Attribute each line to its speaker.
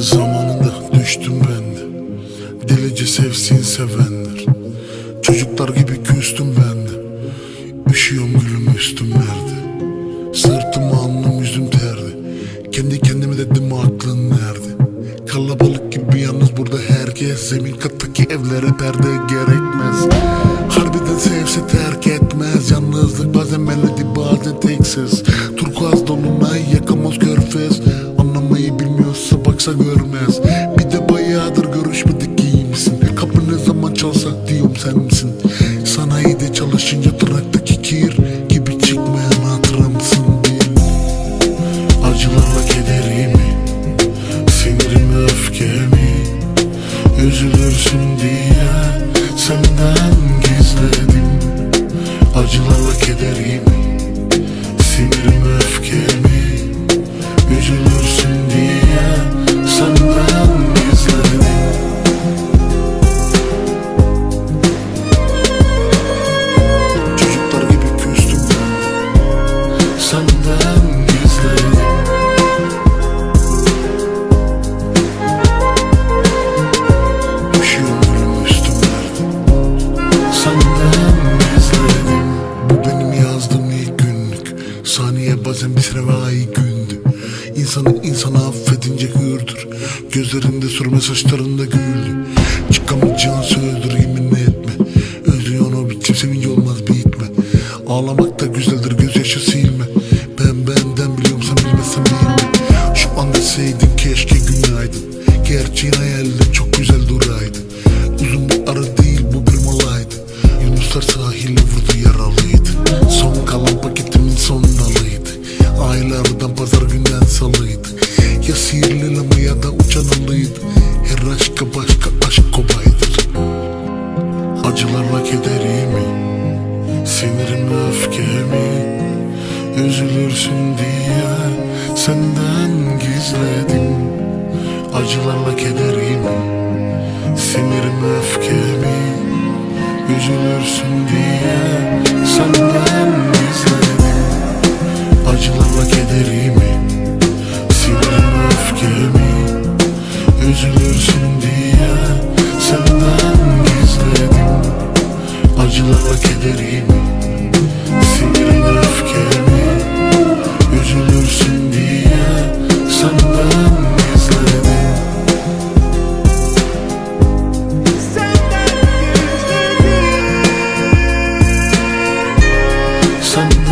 Speaker 1: Zamanında düştüm ben de. Delice sevsin sevenler. Çocuklar gibi küstüm ben de. Üşüyorum gülüm üstüm nerede? Sırtım alnım yüzüm terdi Kendi kendime dedim aklın nerede? Kalabalık gibi yalnız burada herkes. Zemin kattaki evlere perde gerekmez. Baksa görmez Bir de bayağıdır görüşmedik iyi misin? Kapı ne zaman çalsa diyorum sen misin? Sanayide çalışınca tırnaktaki kir Gibi çıkmayan hatıramsın değil Acılarla kederimi Sinirimi öfkemi Üzülürsün diye Senden gizledim. Acılarla kederimi bir ay gündü İnsanı insana affedince hürdür. Gözlerinde sürme saçlarında güldü. Çıkamayacağın sözdür yemin etme. Özlüyorsun o biçim sevinci olmaz bitme Ağlamak da güzeldir gözyaşı silme. Ben benden biliyorum sen bilmezsen bilme. Şu an deseydin Aylardan pazar günden salıydı Ya sihirli lama ya da uçan alıydı Her aşka başka aşk kobaydır Acılarla kederimi Sinirimi öfkemi Üzülürsün diye Senden gizledim. Acılarla kederimi Sinirimi öfkemi Üzülürsün diye görsün diye Senden gizledim Acılar kederimi Sinirin öfkemi Üzülürsün diye Senden gizledim. Gizledim. Senden